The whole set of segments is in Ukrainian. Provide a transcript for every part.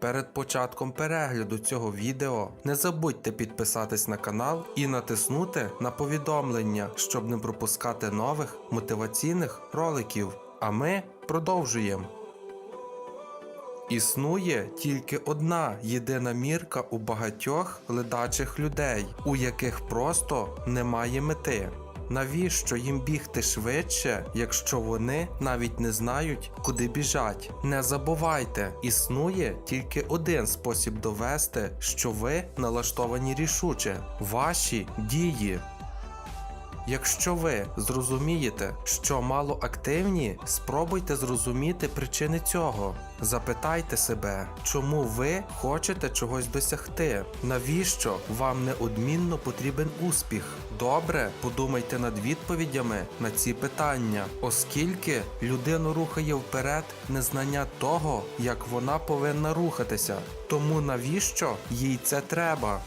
Перед початком перегляду цього відео не забудьте підписатись на канал і натиснути на повідомлення, щоб не пропускати нових мотиваційних роликів. А ми продовжуємо. Існує тільки одна єдина мірка у багатьох ледачих людей, у яких просто немає мети. Навіщо їм бігти швидше, якщо вони навіть не знають, куди біжать? Не забувайте, існує тільки один спосіб довести, що ви налаштовані рішуче ваші дії. Якщо ви зрозумієте, що мало активні, спробуйте зрозуміти причини цього. Запитайте себе, чому ви хочете чогось досягти, навіщо вам неодмінно потрібен успіх. Добре, подумайте над відповідями на ці питання, оскільки людину рухає вперед незнання того, як вона повинна рухатися. Тому навіщо їй це треба?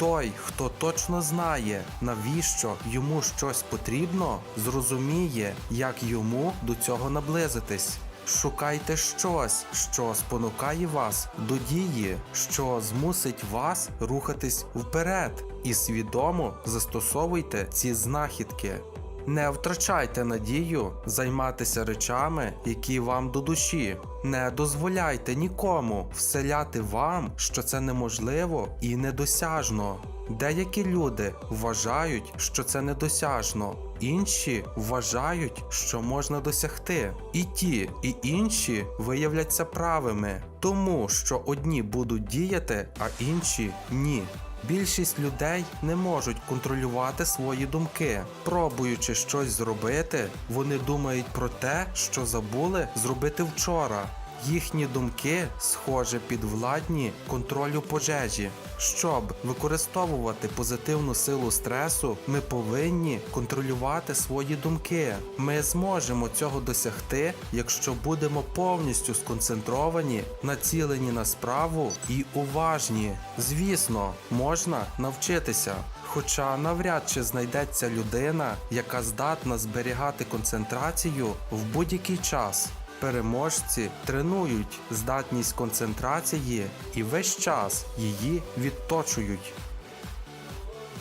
Той, хто точно знає, навіщо йому щось потрібно, зрозуміє, як йому до цього наблизитись. Шукайте щось, що спонукає вас до дії, що змусить вас рухатись вперед, і свідомо застосовуйте ці знахідки. Не втрачайте надію займатися речами, які вам до душі. Не дозволяйте нікому вселяти вам, що це неможливо і недосяжно. Деякі люди вважають, що це недосяжно, інші вважають, що можна досягти. І ті, і інші виявляться правими, тому що одні будуть діяти, а інші ні. Більшість людей не можуть контролювати свої думки. Пробуючи щось зробити, вони думають про те, що забули зробити вчора. Їхні думки схоже підвладні контролю пожежі. Щоб використовувати позитивну силу стресу, ми повинні контролювати свої думки. Ми зможемо цього досягти, якщо будемо повністю сконцентровані, націлені на справу і уважні. Звісно, можна навчитися. Хоча навряд чи знайдеться людина, яка здатна зберігати концентрацію в будь-який час. Переможці тренують здатність концентрації і весь час її відточують.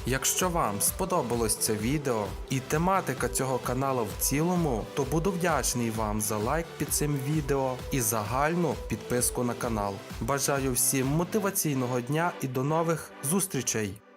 Якщо вам сподобалось це відео і тематика цього каналу в цілому, то буду вдячний вам за лайк під цим відео і загальну підписку на канал. Бажаю всім мотиваційного дня і до нових зустрічей!